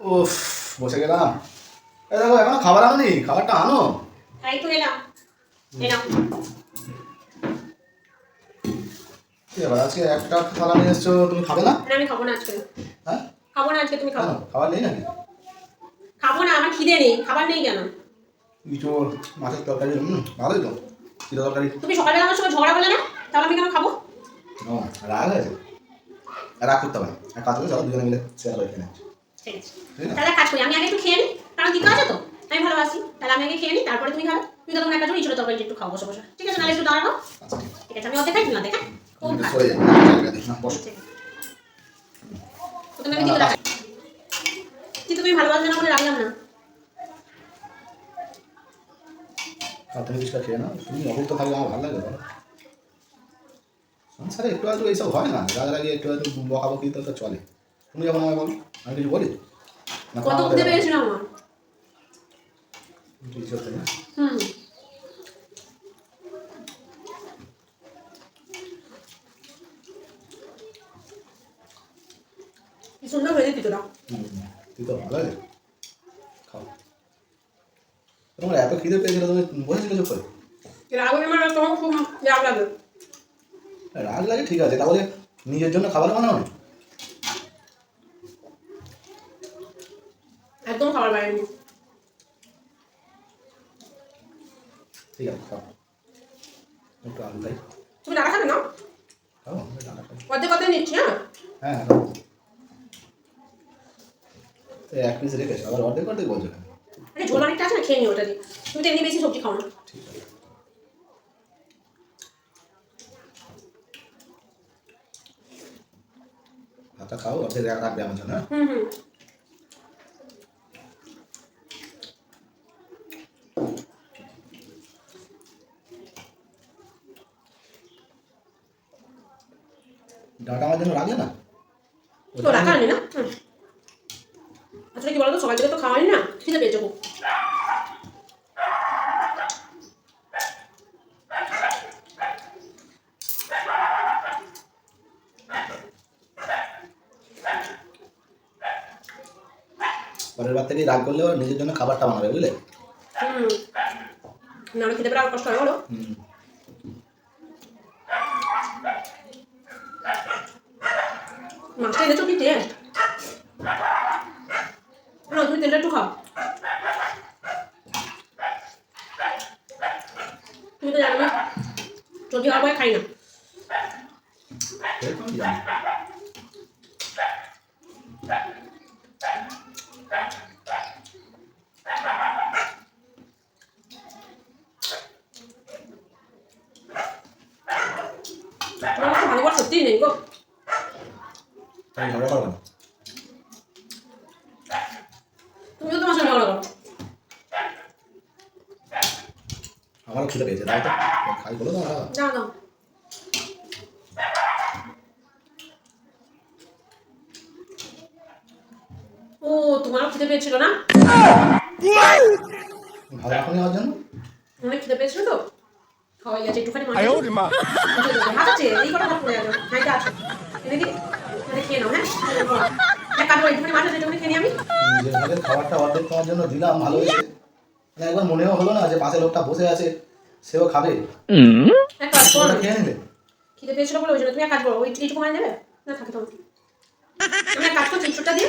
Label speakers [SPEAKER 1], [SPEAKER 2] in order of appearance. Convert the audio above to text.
[SPEAKER 1] উফ বসে গেলাম। এই দেখো এখনও খাবার আনো খাবারটা আনো।
[SPEAKER 2] এই তো এলাম। এলাম।
[SPEAKER 1] ব্যাপার আজকে একটা থালা নিয়ে এসছো তুমি খাবে না?
[SPEAKER 2] আমি খাব না আজকে।
[SPEAKER 1] হ্যাঁ?
[SPEAKER 2] খাব না আজকে তুমি খাব।
[SPEAKER 1] খাবার নেই নাকি?
[SPEAKER 2] খাব না আমার খিদে নেই। খাবার নেই কেন?
[SPEAKER 1] ইঁচড় মাছের তরকারি হুম ভালোই তো। চিড়া তরকারি।
[SPEAKER 2] তুমি সকালবেলা আমার সঙ্গে ঝগড়া করলে না? তাহলে আমি কেন খাব?
[SPEAKER 1] ও রাগ হয়েছে রাগ করতে হবে না। এক কাজ করে চলো দুজনে মিলে শেয়ার করে নিচ্ছি
[SPEAKER 2] ঠিক আছে। তাহলে কাজ করি আমি আগে একটু খেয়ে নিই কারণ দিতে আছে তো আমি ভালোবাসি। তাহলে আমি আগে খেয়ে নিই তারপরে তুমি খাবে। তুমি তখন একটা জন্য তরকারি একটু খাও বসে বসে। ঠিক আছে নাহলে একটু দাঁড়াবো
[SPEAKER 1] আচ্ছা ঠিক আছে।
[SPEAKER 2] আমি অর্ধেক খাই
[SPEAKER 1] না বসো।
[SPEAKER 2] ঠিক প্রথমে আমি রাখি কিন্তু তুমি ভালোবাসবে না বলে রাখলাম না।
[SPEAKER 1] তুমি কিছুটা খেয়ে নাও তুমি অভুক্ত থাকলে আমার ভালো লাগে সংসারে একটু আধটু এইসব হয় না রাগ লাগিয়ে একটু আধটু বকাবকি তো তো চলে। তুমি যখন আমাকে বলো আমি কিছু বলি? না
[SPEAKER 2] কত
[SPEAKER 1] খাওয়া
[SPEAKER 2] খুঁজে আমার?
[SPEAKER 1] কিছু হচ্ছে না।
[SPEAKER 2] হুম। সুন্দর হয়েছে পিঠোটা
[SPEAKER 1] হুম, ভালো লাগে খাও। তোমার এত খিদে পেয়েছিল তুমি বসেছিলে চুপ করে?
[SPEAKER 2] এর আগে আমার তোমার খুব রাগ লাগে
[SPEAKER 1] রাগ লাগে ঠিক আছে তাহলে নিজের জন্য খাবার বানাও না।
[SPEAKER 2] একদম খাবার বাইরে
[SPEAKER 1] ঠিক আছে খাও। একটু আলু খাই।
[SPEAKER 2] তুমি ডাটা খাবে না?
[SPEAKER 1] খাও ডাটা খাই।
[SPEAKER 2] নিচ্ছি হ্যাঁ?
[SPEAKER 1] হ্যাঁ এক পিস রেখেছো আবার অর্ধেক অর্ধেক বলছো
[SPEAKER 2] আরে ঝোল অনেকটা আছে না খেয়ে নিও ওটা দিয়ে। তুমি তো এমনি বেশি সবজি খাও না।
[SPEAKER 1] ঠিক আছে ভাতটা খাও অর্ধেক রাখ- রাখবে আমার জন্য হ্যাঁ
[SPEAKER 2] হুম হুম
[SPEAKER 1] ডাটা আমার জন্য রাখলে না
[SPEAKER 2] তো রাখা হয়নি না হুম। আসলে কি বলতো সকাল থেকে তো খাওয়া হয়নি না খিদে পেয়েছে খুব
[SPEAKER 1] পরের বার থেকে রাগ করলেও নিজের জন্য খাবারটা বানাবে বুঝলে?
[SPEAKER 2] হুম। না খিদে আর কষ্ট হয় বলো। মাছটা এনেছো কি টেস্ট না তুমি তেলটা একটু খাও। তুমি তো জানো না ভয় খাই না।
[SPEAKER 1] সে তো আমি জানি
[SPEAKER 2] তোমার তো ভালো করে সত্যিই নেই গো
[SPEAKER 1] তাই ঝগড়া করব না
[SPEAKER 2] তুমিও তোমার সঙ্গে ঝগড়া করো
[SPEAKER 1] আমারও খিদে পেয়েছে তাই তো খাই বলো না
[SPEAKER 2] দাও দাও ও তোমারও খিদে পেয়েছিল না? খিদে পেয়েছিল হ্যাঁ?
[SPEAKER 1] মানে মনেও হলো না যে পাশে লোকটা বসে আছে সেও খাবে।
[SPEAKER 2] কাজ করো। খিদে পেয়েছিল বলে ওই জন্য। তুমি এক কাজ করো ওই এইটুকু মানে দেবে? না থাকে
[SPEAKER 1] তোমাকে
[SPEAKER 2] এক কাজ
[SPEAKER 1] করছি দিয়ে।